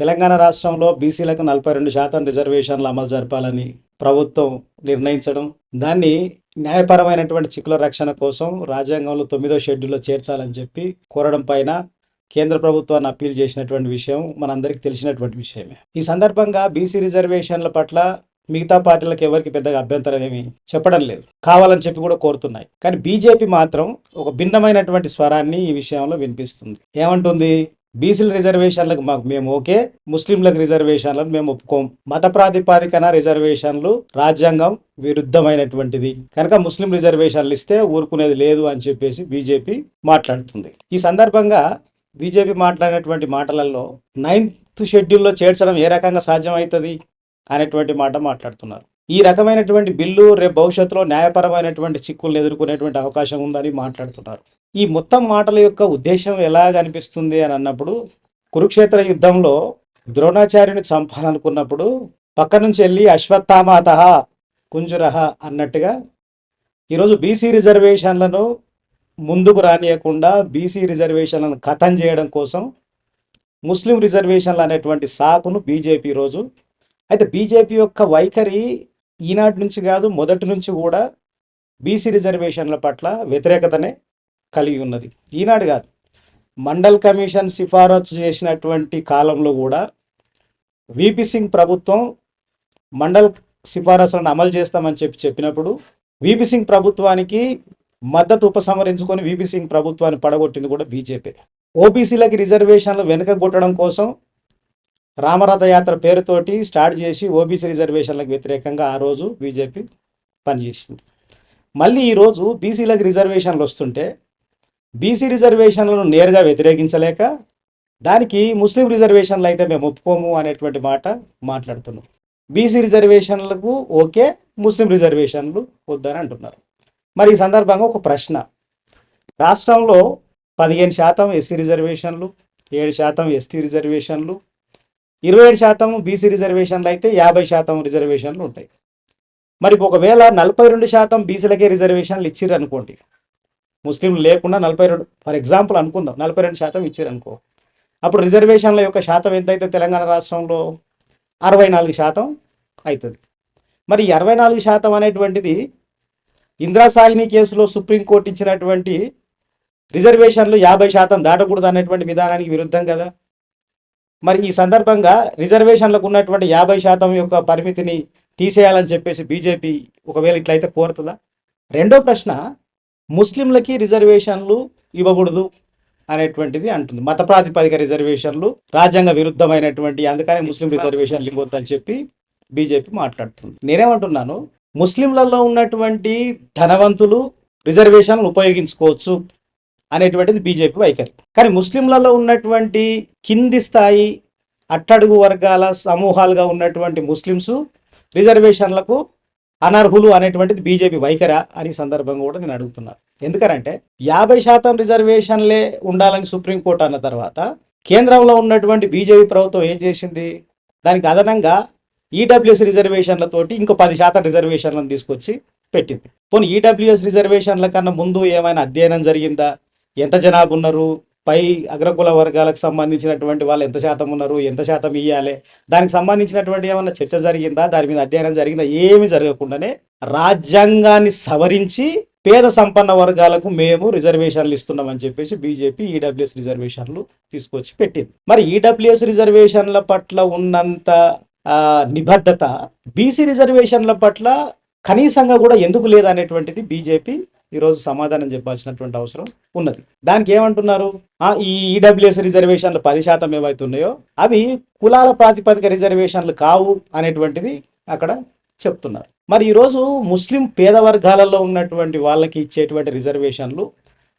తెలంగాణ రాష్ట్రంలో బీసీలకు నలభై రెండు శాతం రిజర్వేషన్లు అమలు జరపాలని ప్రభుత్వం నిర్ణయించడం దాన్ని న్యాయపరమైనటువంటి చిక్కుల రక్షణ కోసం రాజ్యాంగంలో తొమ్మిదో షెడ్యూల్లో చేర్చాలని చెప్పి కోరడం పైన కేంద్ర ప్రభుత్వాన్ని అప్పీల్ చేసినటువంటి విషయం మనందరికీ తెలిసినటువంటి విషయమే. ఈ సందర్భంగా బీసీ రిజర్వేషన్ల పట్ల మిగతా పార్టీలకు ఎవరికి పెద్దగా అభ్యంతరం ఏమి చెప్పడం లేదు. కావాలని చెప్పి కూడా కోరుతున్నాయి. కానీ బీజేపీ మాత్రం ఒక భిన్నమైనటువంటి స్వరాన్ని ఈ విషయంలో వినిపిస్తుంది. ఏమంటుంది? బీసీల రిజర్వేషన్లకు మాకు మేము ఓకే ముస్లింలకు రిజర్వేషన్లను మేము ఒప్పుకోం. మత ప్రాతిపాదికన రిజర్వేషన్లు రాజ్యాంగం విరుద్ధమైనటువంటిది. కనుక ముస్లిం రిజర్వేషన్లు ఇస్తే ఊరుకునేది లేదు అని చెప్పేసి బీజేపీ మాట్లాడుతుంది. ఈ సందర్భంగా బీజేపీ మాట్లాడినటువంటి మాటలలో నైన్త్ షెడ్యూల్లో చేర్చడం ఏ రకంగా సాధ్యమవుతుంది అనేటువంటి మాట మాట్లాడుతున్నారు. ఈ రకమైనటువంటి బిల్లు రేపు భవిష్యత్తులో న్యాయపరమైనటువంటి చిక్కులను ఎదుర్కొనేటువంటి అవకాశం ఉందని మాట్లాడుతున్నారు. ఈ మొత్తం మాటల యొక్క ఉద్దేశం ఎలా కనిపిస్తుంది అని అన్నప్పుడు కురుక్షేత్ర యుద్ధంలో ద్రోణాచార్యుని చంపాలనుకున్నప్పుడు పక్క నుంచి వెళ్ళి అశ్వత్థామాత కుంజురహ అన్నట్టుగా ఈరోజు బీసీ రిజర్వేషన్లను ముందుకు రానియకుండా బీసీ రిజర్వేషన్లను ఖతం చేయడం కోసం ముస్లిం రిజర్వేషన్లు అనేటువంటి సాకును బీజేపీ ఈరోజు అయితే బీజేపీ యొక్క వైఖరి ఈనాటి నుంచి కాదు మొదటి నుంచి కూడా బీసీ రిజర్వేషన్ల పట్ల వ్యతిరేకతనే కలిగి ఉన్నది. ఈనాడు కాదు. మండల్ కమిషన్ సిఫారసు చేసినటువంటి కాలంలో కూడా విపి సింగ్ ప్రభుత్వం మండల్ సిఫారసులను అమలు చేస్తామని చెప్పి చెప్పినప్పుడు విపి సింగ్ ప్రభుత్వానికి మద్దతు ఉపసంహరించుకొని విపి సింగ్ ప్రభుత్వాన్ని పడగొట్టింది కూడా బీజేపీ ఓబీసీలకి రిజర్వేషన్లు వెనుక కొట్టడం కోసం రామరథయాత్ర పేరుతోటి స్టార్ట్ చేసి ఓబీసీ రిజర్వేషన్లకు వ్యతిరేకంగా ఆ రోజు బీజేపీ పనిచేసింది. మళ్ళీ ఈరోజు బీసీలకు రిజర్వేషన్లు వస్తుంటే బీసీ రిజర్వేషన్లను నేరుగా వ్యతిరేకించలేక దానికి ముస్లిం రిజర్వేషన్లు అయితే మేము ఒప్పుకోము అనేటువంటి మాట మాట్లాడుతున్నాం. బీసీ రిజర్వేషన్లకు ఓకే ముస్లిం రిజర్వేషన్లు వద్దని అంటున్నారు. మరి ఈ సందర్భంగా ఒక ప్రశ్న. రాష్ట్రంలో పదిహేను శాతం ఎస్సీ రిజర్వేషన్లు ఏడు శాతం ఎస్టీ రిజర్వేషన్లు ఇరవై ఏడు శాతం బీసీ రిజర్వేషన్లు అయితే యాభై శాతం రిజర్వేషన్లు ఉంటాయి. మరి ఒకవేళ నలభై రెండు శాతం బీసీలకే రిజర్వేషన్లు ఇచ్చిర్రు అనుకోండి ముస్లింలు లేకుండా నలభై రెండు ఫర్ ఎగ్జాంపుల్ అనుకుందాం నలభై రెండు శాతం ఇచ్చారు అనుకో అప్పుడు రిజర్వేషన్ల యొక్క శాతం ఎంతైతే తెలంగాణ రాష్ట్రంలో? అరవై నాలుగు శాతం అవుతుంది మరి అరవై నాలుగు శాతం అనేటువంటిది ఇంద్రాసాహిని కేసులో సుప్రీంకోర్టు ఇచ్చినటువంటి రిజర్వేషన్లు యాభై శాతం దాటకూడదు అనేటువంటి విధానానికి విరుద్ధం కదా. మరి ఈ సందర్భంగా రిజర్వేషన్లకు ఉన్నటువంటి యాభై శాతం యొక్క పరిమితిని తీసేయాలని చెప్పేసి బీజేపీ ఒకవేళ ఇట్లయితే కోరుతుందా? రెండో ప్రశ్న ముస్లింలకి రిజర్వేషన్లు ఇవ్వకూడదు అనేటువంటిది అంటుంది. మత ప్రాతిపదిక రిజర్వేషన్లు రాజ్యాంగ విరుద్ధమైనటువంటి అందుకనే ముస్లిం రిజర్వేషన్లు ఇవ్వద్దని చెప్పి బీజేపీ మాట్లాడుతుంది. నేనేమంటున్నాను ముస్లింలలో ఉన్నటువంటి ధనవంతులు రిజర్వేషన్లు ఉపయోగించుకోవచ్చు. అనేటువంటిది బీజేపీ వైఖరి. కానీ ముస్లింలలో ఉన్నటువంటి కింది స్థాయి అట్టడుగు వర్గాల సమూహాలుగా ఉన్నటువంటి ముస్లిమ్స్ రిజర్వేషన్లకు అనర్హులు అనేటువంటిది బీజేపీ వైఖరా అని సందర్భంగా కూడా నేను అడుగుతున్నాను ఎందుకనంటే యాభై శాతం రిజర్వేషన్లే ఉండాలని సుప్రీంకోర్టు అన్న తర్వాత కేంద్రంలో ఉన్నటువంటి బీజేపీ ప్రభుత్వం ఏం చేసింది? దానికి అదనంగా ఈడబ్ల్యూఎస్ రిజర్వేషన్లతోటి ఇంకో పది శాతం రిజర్వేషన్లను తీసుకొచ్చి పెట్టింది. పోనీ ఈడబ్ల్యూఎస్ రిజర్వేషన్ల కన్నా ముందు ఏమైనా అధ్యయనం జరిగిందా? ఎంత జనాభా ఉన్నారు? పై అగ్రకుల వర్గాలకు సంబంధించినటువంటి వాళ్ళు ఎంత శాతం ఉన్నారు? ఎంత శాతం ఇవ్వాలి దానికి సంబంధించినటువంటి ఏమైనా చర్చ జరిగిందా? దాని మీద అధ్యయనం జరిగిందా? ఏమి జరగకుండానే రాజ్యాంగాన్ని సవరించి పేద సంపన్న వర్గాలకు మేము రిజర్వేషన్లు ఇస్తున్నామని చెప్పేసి బీజేపీ ఈడబ్ల్యూఎస్ రిజర్వేషన్లు తీసుకొచ్చి పెట్టింది. మరి ఈడబ్ల్యూఎస్ రిజర్వేషన్ల పట్ల ఉన్నంత నిబద్ధత బీసీ రిజర్వేషన్ల పట్ల కనీసంగా కూడా ఎందుకు లేదనేటువంటిది బీజేపీ ఈరోజు సమాధానం చెప్పాల్సినటువంటి అవసరం ఉన్నది. దానికి ఏమంటున్నారు? ఆ, ఈ ఈడబ్ల్యూఎస్ రిజర్వేషన్లు పది శాతం ఏవైతే ఉన్నాయో అవి కులాల ప్రాతిపదిక రిజర్వేషన్లు కావు అనేటువంటిది అక్కడ చెప్తున్నారు. మరి ఈరోజు ముస్లిం పేద వర్గాలలో ఉన్నటువంటి వాళ్ళకి ఇచ్చేటువంటి రిజర్వేషన్లు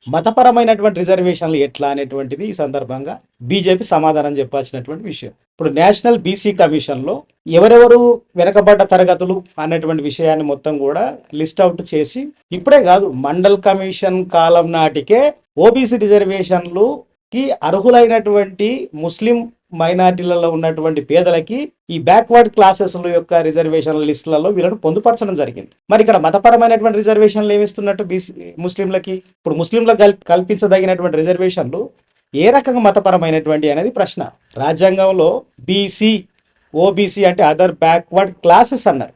మతపరమైనటువంటి రిజర్వేషన్లు ఎట్లా అనేటువంటిది ఈ సందర్భంగా బీజేపీ సమాధానం చెప్పాల్సినటువంటి విషయం. ఇప్పుడు నేషనల్ బీసీ కమిషన్లో ఎవరెవరు వెనకబడ్డ తరగతులు అనేటువంటి విషయాన్ని మొత్తం కూడా లిస్ట్ అవుట్ చేసి ఇప్పుడే కాదు మండల్ కమిషన్ కాలం నాటికే ఓబీసీ రిజర్వేషన్లు కి అర్హులైనటువంటి ముస్లిం మైనార్టీలలో ఉన్నటువంటి పేదలకి ఈ బ్యాక్వర్డ్ క్లాసెస్ యొక్క రిజర్వేషన్ల లిస్టులలో వీళ్ళను పొందుపరచడం జరిగింది. మరి ఇక్కడ మతపరమైనటువంటి రిజర్వేషన్లు ఏమిస్తున్నట్టు బీసీ ముస్లింలకి? ఇప్పుడు ముస్లింలకు కల్ కల్పించదగినటువంటి రిజర్వేషన్లు ఏ రకంగా మతపరమైనటువంటి అనేది ప్రశ్న. రాజ్యాంగంలో బీసీ ఓబీసీ అంటే అదర్ బ్యాక్వర్డ్ క్లాసెస్ అన్నారు.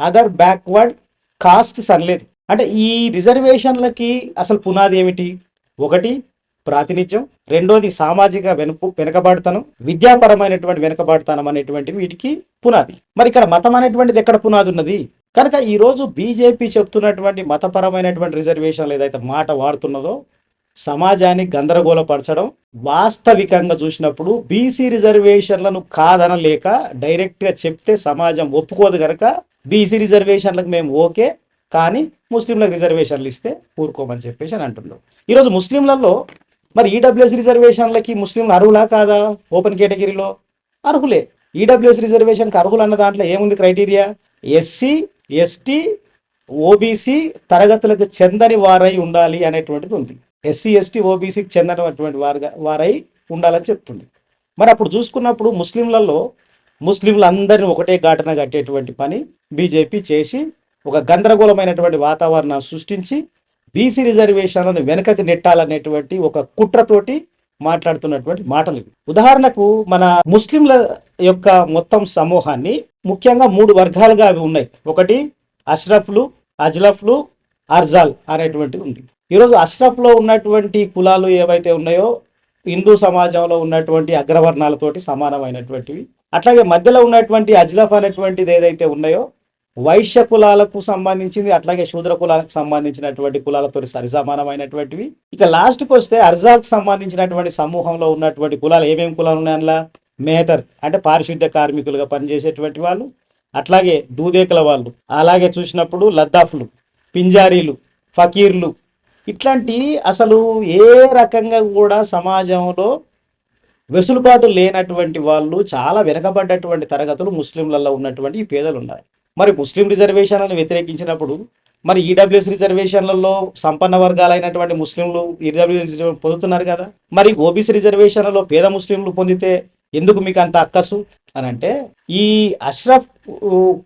అదర్ బ్యాక్వర్డ్ కాస్ట్స్ అనలేదు. అంటే ఈ రిజర్వేషన్లకి అసలు పునాది ఏమిటి? ఒకటి ప్రాతినిధ్యం. రెండోది సామాజిక వెనుపు వెనుకబాటుతనం. విద్యాపరమైనటువంటి వెనుకబాడుతనం అనేటువంటివి వీటికి పునాది. మరి ఇక్కడ మతం అనేటువంటిది ఎక్కడ పునాది ఉన్నది? కనుక ఈరోజు బీజేపీ చెప్తున్నటువంటి మతపరమైనటువంటి రిజర్వేషన్లు ఏదైతే మాట వాడుతున్నదో సమాజాన్ని గందరగోళపరచడం వాస్తవికంగా చూసినప్పుడు బీసీ రిజర్వేషన్లను కాదనలేక డైరెక్ట్గా చెప్తే సమాజం ఒప్పుకోదు కనుక బీసీ రిజర్వేషన్లకు మేము ఓకే కానీ ముస్లింలకు రిజర్వేషన్లు ఇస్తే ఊరుకోమని చెప్పేసి అని అంటున్నాం. ఈరోజు ముస్లింలలో మరి ఈడబ్ల్యూఎస్ రిజర్వేషన్లకి ముస్లింలు అర్హులా కాదా ఓపెన్ కేటగిరీలో? అర్హులే. ఈడబ్ల్యూఎస్ రిజర్వేషన్కి అర్హులు అన్న దాంట్లో ఏముంది క్రైటీరియా? ఎస్సీ ఎస్టీ ఓబీసీ తరగతులకు చెందని వారై ఉండాలి అనేటువంటిది ఉంది. ఎస్సీ ఎస్టీ ఓబీసీకి చెందినటువంటి వారుగా వారై ఉండాలని చెప్తుంది. మరి అప్పుడు చూసుకున్నప్పుడు ముస్లింలలో ముస్లింలందరినీ ఒకటే ఘాటన కట్టేటువంటి పని బీజేపీ చేసి ఒక గందరగోళమైనటువంటి వాతావరణాన్ని సృష్టించి బీసీ రిజర్వేషన్లను వెనకకి నెట్టాలనేటువంటి ఒక కుట్రతోటి మాట్లాడుతున్నటువంటి మాటలు ఇవి. ఉదాహరణకు మన ముస్లింల యొక్క మొత్తం సమూహాన్ని ముఖ్యంగా మూడు వర్గాలుగా అవి ఉన్నాయి. ఒకటి అష్రఫ్లు అజ్లఫ్లు అర్జాల్ అనేటువంటిది ఉంది. ఈరోజు అష్రఫ్లో ఉన్నటువంటి కులాలు ఏవైతే ఉన్నాయో హిందూ సమాజంలో ఉన్నటువంటి అగ్రవర్ణాలతోటి సమానమైనటువంటివి. అట్లాగే మధ్యలో ఉన్నటువంటి అజ్లఫ్ అనేటువంటిది ఏదైతే ఉన్నాయో వైశ్య కులాలకు సంబంధించింది అట్లాగే శూద్ర కులాలకు సంబంధించినటువంటి కులాలతో సరి సమానమైనటువంటివి ఇక లాస్ట్కి వస్తే అర్జాల్కి సంబంధించినటువంటి సమూహంలో ఉన్నటువంటి కులాలు ఏమేమి కులాలు ఉన్నాయి అందులో? మేతర్ అంటే పారిశుద్ధ్య కార్మికులుగా పనిచేసేటువంటి వాళ్ళు అట్లాగే దూదేకల వాళ్ళు. అలాగే చూసినప్పుడు లద్దాఫ్లు పింజారీలు ఫకీర్లు ఇట్లాంటి అసలు ఏ రకంగా కూడా సమాజంలో వెసులుబాటు లేనటువంటి వాళ్ళు చాలా వెనకబడ్డటువంటి తరగతులు ముస్లింలలో ఉన్నటువంటి ఈ పేదలు ఉన్నాయి మరి ముస్లిం రిజర్వేషన్లను వ్యతిరేకించినప్పుడు మరి ఈడబ్ల్యూఎస్ రిజర్వేషన్లలో సంపన్న వర్గాలైనటువంటి ముస్లింలు ఈడబ్ల్యూఎస్ పొందుతున్నారు కదా. మరి ఓబీసీ రిజర్వేషన్లలో పేద ముస్లింలు పొందితే ఎందుకు మీకు అంత అక్కసు? అని అంటే ఈ అష్రఫ్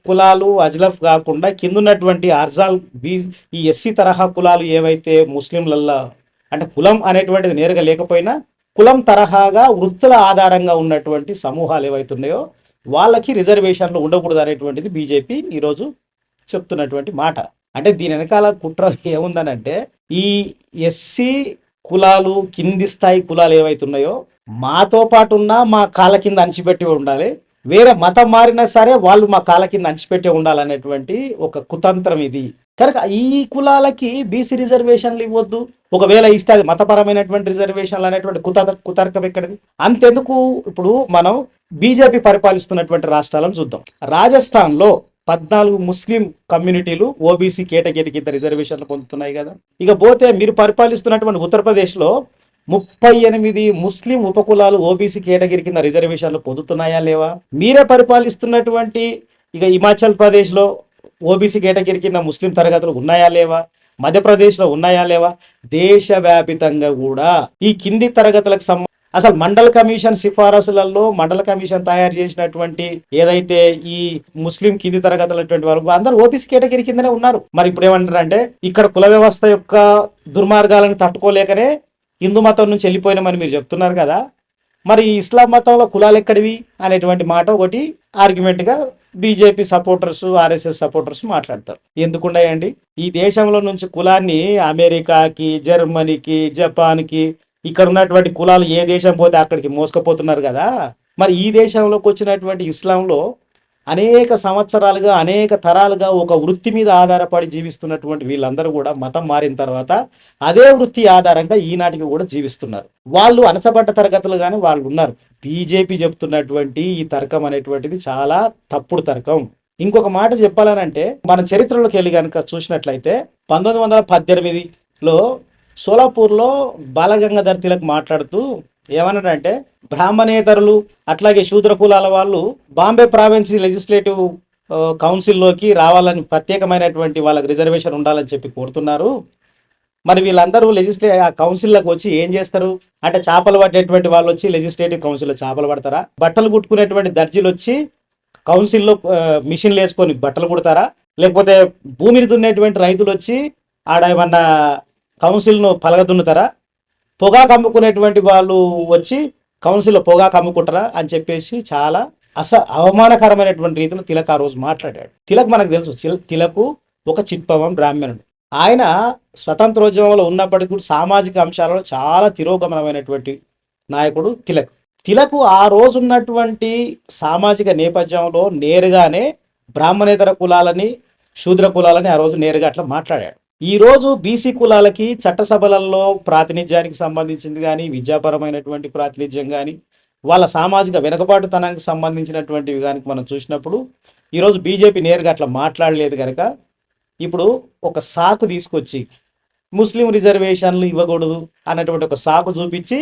కులాలు అజ్లఫ్ కాకుండా కింద ఉన్నటువంటి అర్జాల్ బీ ఈ ఎస్సీ తరహా కులాలు ఏవైతే ముస్లింలల్లో అంటే కులం అనేటువంటిది నేరుగా లేకపోయినా కులం తరహాగా వృత్తుల ఆధారంగా ఉన్నటువంటి సమూహాలు ఏవైతే ఉన్నాయో వాళ్ళకి రిజర్వేషన్లు ఉండకూడదు అనేటువంటిది బీజేపీ ఈరోజు చెప్తున్నటువంటి మాట. అంటే దీని వెనకాల కుట్ర ఏముందనంటే ఈ ఎస్సీ కులాలు కింది స్థాయి కులాలు ఏవైతే ఉన్నాయో మాతో పాటు ఉన్నా మా కాళ్ళ కింద అణిచిపెట్టి ఉండాలి. వేరే మతం మారినా సరే వాళ్ళు మా కాళ్ళ కింద అంచిపెట్టి ఉండాలనేటువంటి ఒక కుతంత్రం ఇది. కనుక ఈ కులాలకి బీసీ రిజర్వేషన్లు ఇవ్వద్దు. ఒకవేళ ఇస్తే అది మతపరమైనటువంటి రిజర్వేషన్లు అనేటువంటి కుత కుతర్కం ఎక్కడిది? అంతెందుకు ఇప్పుడు మనం బీజేపీ పరిపాలిస్తున్నటువంటి రాష్ట్రాలను చూద్దాం. రాజస్థాన్లో పద్నాలుగు ముస్లిం కమ్యూనిటీలు ఓబీసీ కేటగిరీ కింద రిజర్వేషన్లు పొందుతున్నాయి కదా. ఇక పోతే మీరు పరిపాలిస్తున్నటువంటి ఉత్తరప్రదేశ్లో ముప్పై ఎనిమిది ముస్లిం ఉపకులాలు ఓబీసీ కేటగిరీ కింద రిజర్వేషన్లు పొందుతున్నాయా లేవా? మీరే పరిపాలిస్తున్నటువంటి ఇక హిమాచల్ ప్రదేశ్లో ఓబీసీ కేటగిరీ కింద ముస్లిం తరగతులు ఉన్నాయా లేవా? మధ్యప్రదేశ్లో ఉన్నాయా లేవా? దేశవ్యాపితంగా కూడా. ఈ కింది తరగతులకు సంబంధించి అసలు మండల కమిషన్ సిఫారసులలో మండల కమిషన్ తయారు చేసినటువంటి ఏదైతే ఈ ముస్లిం కింది తరగతులటువంటి వాళ్ళు అందరూ ఓబీసీ కేటగిరీ కిందనే ఉన్నారు. మరి ఇప్పుడు ఏమంటారు అంటే ఇక్కడ కుల వ్యవస్థ యొక్క దుర్మార్గాలను తట్టుకోలేకనే హిందూ మతం నుంచి వెళ్ళిపోయినామని మీరు చెప్తున్నారు కదా. మరి ఈ ఇస్లాం మతంలో కులాలు ఎక్కడివి అనేటువంటి మాట ఒకటి ఆర్గ్యుమెంట్గా బీజేపీ సపోర్టర్స్ ఆర్ఎస్ఎస్ సపోర్టర్స్ మాట్లాడతారు. ఎందుకున్నాయండి ఈ దేశంలో నుంచి కులాన్ని అమెరికాకి జర్మనీకి జపాన్కి ఇక్కడ ఉన్నటువంటి కులాలు ఏ దేశం పోతే అక్కడికి మోసుకపోతున్నారు కదా. మరి ఈ దేశంలోకి వచ్చినటువంటి ఇస్లాంలో అనేక సంవత్సరాలుగా అనేక తరాలుగా ఒక వృత్తి మీద ఆధారపడి జీవిస్తున్నటువంటి వీళ్ళందరూ కూడా మతం మారిన తర్వాత అదే వృత్తి ఆధారంగా ఈనాటికి కూడా జీవిస్తున్నారు. వాళ్ళు అణచబడ్డ తరగతులు కానీ వాళ్ళు ఉన్నారు. బీజేపీ చెప్తున్నటువంటి ఈ తర్కం అనేటువంటిది చాలా తప్పుడు తర్కం. ఇంకొక మాట చెప్పాలనంటే మన చరిత్రలోకి వెళ్ళి కనుక చూసినట్లయితే పంతొమ్మిది వందల పద్దెనిమిదిలో సోలాపూర్లో బాలగంగాధర్ తిలక్ మాట్లాడుతూ ఏమన్నాడంటే బ్రాహ్మణేతరులు అట్లాగే శూద్ర కులాల వాళ్ళు బాంబే ప్రావిన్స్ లెజిస్లేటివ్ కౌన్సిల్లోకి రావాలని ప్రత్యేకమైనటువంటి వాళ్ళకి రిజర్వేషన్ ఉండాలని చెప్పి కోరుతున్నారు. మరి వీళ్ళందరూ లెజిస్లే ఆ కౌన్సిల్లోకి వచ్చి ఏం చేస్తారు? అంటే చేపలు పట్టేటువంటి వాళ్ళు వచ్చి లెజిస్లేటివ్ కౌన్సిల్లో చేపలు పడతారా? బట్టలు కుట్టుకునేటువంటి దర్జీలు వచ్చి కౌన్సిల్లో మిషన్లు వేసుకొని బట్టలు కుడతారా? లేకపోతే భూమిని దున్నేటువంటి రైతులు వచ్చి ఆడ ఏమన్నా కౌన్సిల్ను పలగదున్నుతారా? పొగాకు అమ్ముకునేటువంటి వాళ్ళు వచ్చి కౌన్సిల్లో పొగాకు అమ్ముకుంటారా అని చెప్పేసి చాలా అస అవమానకరమైనటువంటి రీతిలో తిలక్ ఆ రోజు మాట్లాడాడు. తిలక్ మనకు తెలుసు తిలకు ఒక చిట్పవం బ్రాహ్మణుడు. ఆయన స్వతంత్రోద్యమంలో ఉన్నప్పటికీ కూడా సామాజిక అంశాలలో చాలా తిరోగమనమైనటువంటి నాయకుడు తిలక్. తిలకు ఆ రోజు ఉన్నటువంటి సామాజిక నేపథ్యంలో నేరుగానే బ్రాహ్మణేతర కులాలని శూద్ర కులాలని ఆ రోజు నేరుగా అట్లా మాట్లాడాడు. ఈరోజు బీసీ కులాలకి చట్టసభలలో ప్రాతినిధ్యానికి సంబంధించింది కానీ విద్యాపరమైనటువంటి ప్రాతినిధ్యం కానీ వాళ్ళ సామాజిక వెనుకబాటుతనానికి సంబంధించినటువంటివి కానీ మనం చూసినప్పుడు ఈరోజు బీజేపీ నేరుగా అట్లా మాట్లాడలేదు కనుక ఇప్పుడు ఒక సాకు తీసుకొచ్చి ముస్లిం రిజర్వేషన్లు ఇవ్వకూడదు అన్నటువంటి ఒక సాకు చూపించి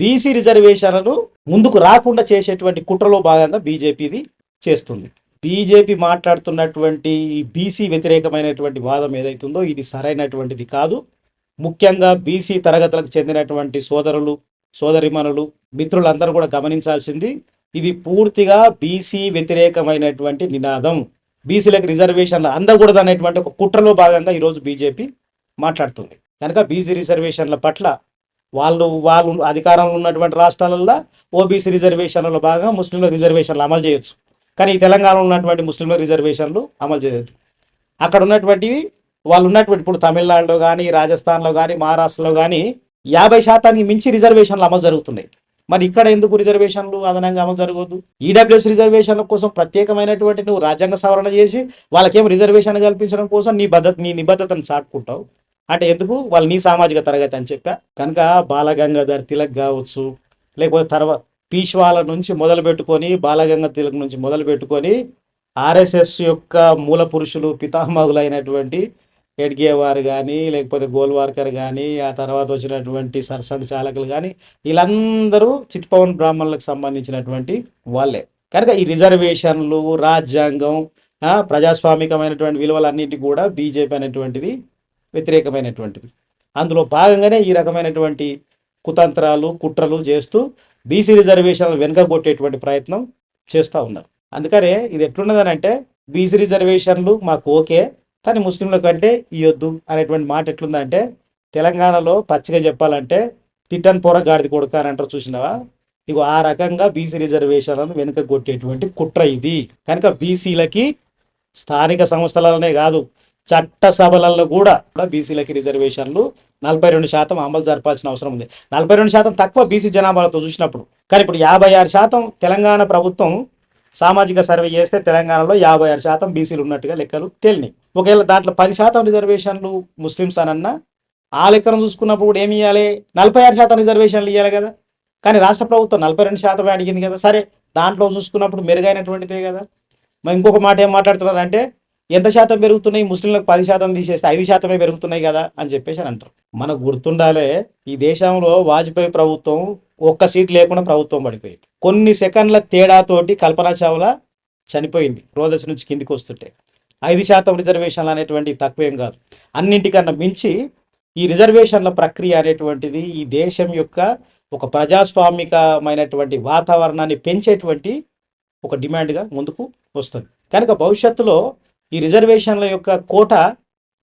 బీసీ రిజర్వేషన్లను ముందుకు రాకుండా చేసేటువంటి కుట్రలో భాగంగా బీజేపీది చేస్తుంది. బీజేపీ మాట్లాడుతున్నటువంటి ఈ బీసీ వ్యతిరేకమైనటువంటి వాదం ఏదైతుందో ఇది సరైనటువంటిది కాదు. ముఖ్యంగా బీసీ తరగతులకు చెందినటువంటి సోదరులు సోదరిమణులు మిత్రులందరూ కూడా గమనించాల్సింది ఇది పూర్తిగా బీసీ వ్యతిరేకమైనటువంటి నినాదం. బీసీలకు రిజర్వేషన్లు అందకూడదు అనేటువంటి ఒక కుట్రలో భాగంగా ఈరోజు బీజేపీ మాట్లాడుతుంది. కనుక బీసీ రిజర్వేషన్ల పట్ల వాళ్ళు వాళ్ళు అధికారంలో ఉన్నటువంటి రాష్ట్రాలలో ఓబీసీ రిజర్వేషన్లలో భాగంగా ముస్లింల రిజర్వేషన్లు అమలు చేయొచ్చు. కానీ ఈ తెలంగాణలో ఉన్నటువంటి ముస్లింల రిజర్వేషన్లు అమలు చేయొచ్చు అక్కడ ఉన్నటువంటివి వాళ్ళు ఉన్నటువంటి ఇప్పుడు తమిళనాడులో కానీ రాజస్థాన్లో కానీ మహారాష్ట్రలో కానీ యాభై శాతానికి మించి రిజర్వేషన్లు అమలు జరుగుతున్నాయి. మరి ఇక్కడ ఎందుకు రిజర్వేషన్లు అదనంగా అమలు జరగదు ఈడబ్ల్యూఎస్ రిజర్వేషన్ల కోసం ప్రత్యేకమైనటువంటి నువ్వు రాజ్యాంగ సవరణ చేసి వాళ్ళకేం రిజర్వేషన్ కల్పించడం కోసం నీ భద్రత నీ నిబద్ధతను చాటుకుంటావు? అంటే ఎందుకు? వాళ్ళు నీ సామాజిక తరగతి అని చెప్పా. కనుక బాలగంగాధర్ తిలక్ కావచ్చు లేకపోతే తర్వాత పీష్వాల నుంచి మొదలుపెట్టుకొని బాలగంగ తిలక్ నుంచి మొదలుపెట్టుకొని ఆర్ఎస్ఎస్ యొక్క మూల పురుషులు పితామహులైనటువంటి ఎడ్గేవారు కానీ లేకపోతే గోల్వార్కర్ కానీ ఆ తర్వాత వచ్చినటువంటి సరసంఘ చాలకులు కానీ వీళ్ళందరూ చిట్పవన్ బ్రాహ్మణులకు సంబంధించినటువంటి వాళ్ళే. కనుక ఈ రిజర్వేషన్లు రాజ్యాంగం ప్రజాస్వామికమైనటువంటి విలువలన్నిటి కూడా బీజేపీ అనేటువంటిది వ్యతిరేకమైనటువంటిది. అందులో భాగంగానే ఈ రకమైనటువంటి కుతంత్రాలు కుట్రలు చేస్తూ బీసీ రిజర్వేషన్లు వెనుకగొట్టేటువంటి ప్రయత్నం చేస్తూ ఉన్నారు. అందుకనే ఇది ఎట్లున్నదని అంటే బీసీ రిజర్వేషన్లు మాకు ఓకే కానీ ముస్లింల కంటే ఇవ్వద్దు అనేటువంటి మాట ఎట్లుందంటే తెలంగాణలో పచ్చిగా చెప్పాలంటే తిట్టన్ పొర గాడిది కొడుక అని అంటారు చూసినావా? ఇగో ఆ రకంగా బీసీ రిజర్వేషన్లను వెనుక కొట్టేటువంటి కుట్ర ఇది. కనుక బీసీలకి స్థానిక సంస్థలనే కాదు చట్ట సభలలో కూడా బీసీలకి రిజర్వేషన్లు నలభై రెండు శాతం అమలు జరపాల్సిన అవసరం ఉంది. నలభై రెండు శాతం తక్కువ బీసీ జనాభాలతో చూసినప్పుడు కానీ ఇప్పుడు యాభై ఆరు శాతం తెలంగాణ ప్రభుత్వం సామాజిక సర్వే చేస్తే తెలంగాణలో యాభై ఆరు శాతం బీసీలు ఉన్నట్టుగా లెక్కలు తేలినాయి. ఒకవేళ దాంట్లో పది శాతం రిజర్వేషన్లు ముస్లిమ్స్ అనన్నా ఆ లెక్కను చూసుకున్నప్పుడు కూడా ఏమి ఇవ్వాలి నలభై ఆరు శాతం రిజర్వేషన్లు ఇవ్వాలి కదా. కానీ రాష్ట్ర ప్రభుత్వం నలభై రెండు శాతం అడిగింది కదా. సరే దాంట్లో చూసుకున్నప్పుడు మెరుగైనటువంటిదే కదా. మరి ఇంకొక మాట ఏం మాట్లాడుతున్నారు అంటే ఎంత శాతం పెరుగుతున్నాయి? ముస్లింలకు పది శాతం తీసేస్తే ఐదు శాతమే పెరుగుతున్నాయి కదా అని చెప్పేసి అని అంటారు. మనకు గుర్తుండాలే ఈ దేశంలో వాజ్పేయి ప్రభుత్వం ఒక్క సీట్ లేకుండా ప్రభుత్వం పడిపోయింది. కొన్ని సెకండ్ల తేడాతోటి కల్పనా చావ్లా చనిపోయింది రోదసి నుంచి కిందికి వస్తుంటే. ఐదు శాతం రిజర్వేషన్లు అనేటువంటి తక్కువేం కాదు. అన్నింటికన్నా మించి ఈ రిజర్వేషన్ల ప్రక్రియ అనేటువంటిది ఈ దేశం యొక్క ఒక ప్రజాస్వామికమైనటువంటి వాతావరణాన్ని పెంచేటువంటి ఒక డిమాండ్గా ముందుకు వస్తుంది. కనుక భవిష్యత్తులో ఈ రిజర్వేషన్ల యొక్క కోట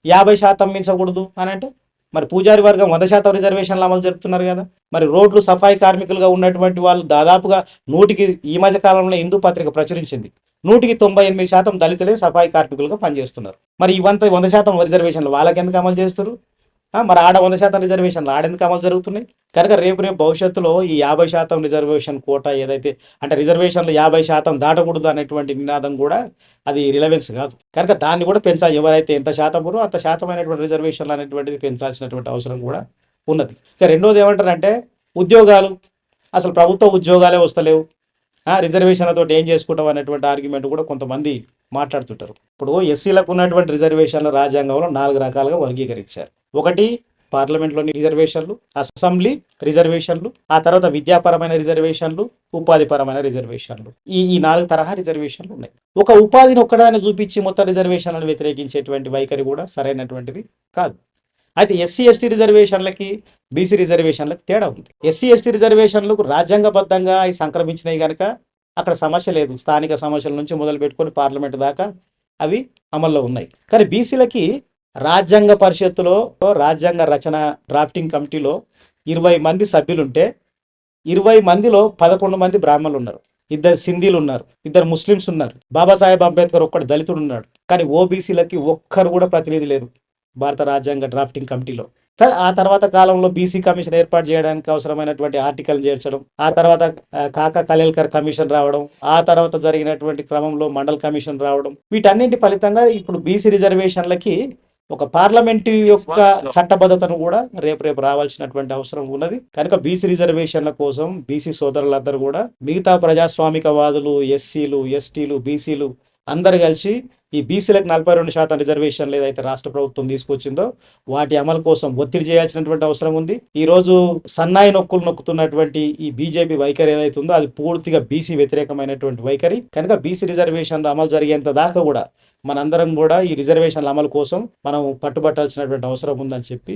యాభై శాతం మించకూడదు అని అంటే మరి పూజారి వర్గం వంద శాతం రిజర్వేషన్లు అమలు జరుపుతున్నారు కదా. మరి రోడ్లు సఫాయి కార్మికులుగా ఉన్నటువంటి వాళ్ళు దాదాపుగా నూటికి ఈ మధ్య కాలంలో హిందూ పత్రిక ప్రచురించింది. నూటికి తొంభై ఎనిమిది శాతం దళితులే సఫాయి కార్మికులుగా పనిచేస్తున్నారు. మరి ఇవంత వంద శాతం రిజర్వేషన్లు వాళ్ళకి ఎందుకు అమలు చేస్తారు మరి ఆడ వంద శాతం రిజర్వేషన్లు ఆడెందుకు అమలు జరుగుతున్నాయి? కనుక రేపు రేపు భవిష్యత్తులో ఈ యాభై శాతం రిజర్వేషన్ కోట ఏదైతే అంటే రిజర్వేషన్లు యాభై శాతం దాటకూడదు అనేటువంటి నినాదం కూడా అది రిలవెన్స్ కాదు. కనుక దాన్ని కూడా పెంచాలి ఎవరైతే ఎంత శాతం అంత శాతమైనటువంటి రిజర్వేషన్లు అనేటువంటిది పెంచాల్సినటువంటి అవసరం కూడా ఉన్నది. ఇక రెండోది ఏమంటారంటే ఉద్యోగాలు. అసలు ప్రభుత్వ ఉద్యోగాలే వస్తలేవు. రిజర్వేషన్లతో ఏం చేసుకుంటాం అనేటువంటి ఆర్గ్యుమెంట్ కూడా కొంతమంది మాట్లాడుతుంటారు. ఇప్పుడు ఎస్సీలకు ఉన్నటువంటి రిజర్వేషన్లు రాజ్యాంగంలో నాలుగు రకాలుగా వర్గీకరించారు. ఒకటి పార్లమెంట్లోని రిజర్వేషన్లు అసెంబ్లీ రిజర్వేషన్లు ఆ తర్వాత విద్యాపరమైన రిజర్వేషన్లు ఉపాధిపరమైన రిజర్వేషన్లు ఈ ఈ నాలుగు తరహా రిజర్వేషన్లు ఉన్నాయి. ఒక ఉపాధిని ఒక్కడాన్ని చూపించి మొత్తం రిజర్వేషన్లను వ్యతిరేకించేటువంటి వైఖరి కూడా సరైనటువంటిది కాదు. అయితే ఎస్సీ ఎస్టీ రిజర్వేషన్లకి బీసీ రిజర్వేషన్లకు తేడా ఉంది. ఎస్సీ ఎస్టీ రిజర్వేషన్లకు రాజ్యాంగబద్ధంగా అవి సంక్రమించినాయి కనుక అక్కడ సమస్య లేదు. స్థానిక సమస్యల నుంచి మొదలు పెట్టుకొని పార్లమెంట్ దాకా అవి అమల్లో ఉన్నాయి. కానీ బీసీలకి రాజ్యాంగ పరిషత్తులో రాజ్యాంగ రచన డ్రాఫ్టింగ్ కమిటీలో ఇరవై మంది సభ్యులుంటే ఇరవై మందిలో పదకొండు మంది బ్రాహ్మణులు ఉన్నారు ఇద్దరు సింధీలు ఉన్నారు ఇద్దరు ముస్లిమ్స్ ఉన్నారు. బాబాసాహెబ్ అంబేద్కర్ ఒక్కడు దళితుడు ఉన్నాడు కానీ ఓబీసీలకి ఒక్కరు కూడా ప్రతినిధి లేరు భారత రాజ్యాంగ డ్రాఫ్టింగ్ కమిటీలో. ఆ తర్వాత కాలంలో బీసీ కమిషన్ ఏర్పాటు చేయడానికి అవసరమైనటువంటి ఆర్టికల్ చేర్చడం ఆ తర్వాత కాకా కలేల్కర్ కమిషన్ రావడం ఆ తర్వాత జరిగినటువంటి క్రమంలో మండల్ కమిషన్ రావడం వీటన్నింటి ఫలితంగా ఇప్పుడు బీసీ రిజర్వేషన్లకి ఒక పార్లమెంటు యొక్క చట్టబద్ధతను కూడా రేపు రేపు రావాల్సినటువంటి అవసరం ఉన్నది. కనుక బీసీ రిజర్వేషన్ల కోసం బీసీ సోదరులందరూ కూడా మిగతా ప్రజాస్వామికవాదులు ఎస్సీలు ఎస్టీలు బీసీలు అందరు కలిసి ఈ బీసీలకు నలభై రెండు శాతం రిజర్వేషన్లు ఏదైతే రాష్ట్ర ప్రభుత్వం తీసుకొచ్చిందో వాటి అమలు కోసం ఒత్తిడి చేయాల్సినటువంటి అవసరం ఉంది. ఈ రోజు సన్నాయి నొక్కులు నొక్కుతున్నటువంటి ఈ బీజేపీ వైఖరి ఏదైతే ఉందో అది పూర్తిగా బీసీ వ్యతిరేకమైనటువంటి వైఖరి. కనుక బీసీ రిజర్వేషన్లు అమలు జరిగేంత దాకా కూడా మనందరం కూడా ఈ రిజర్వేషన్ల అమలు కోసం మనం పట్టుబట్టాల్సినటువంటి అవసరం ఉందని చెప్పి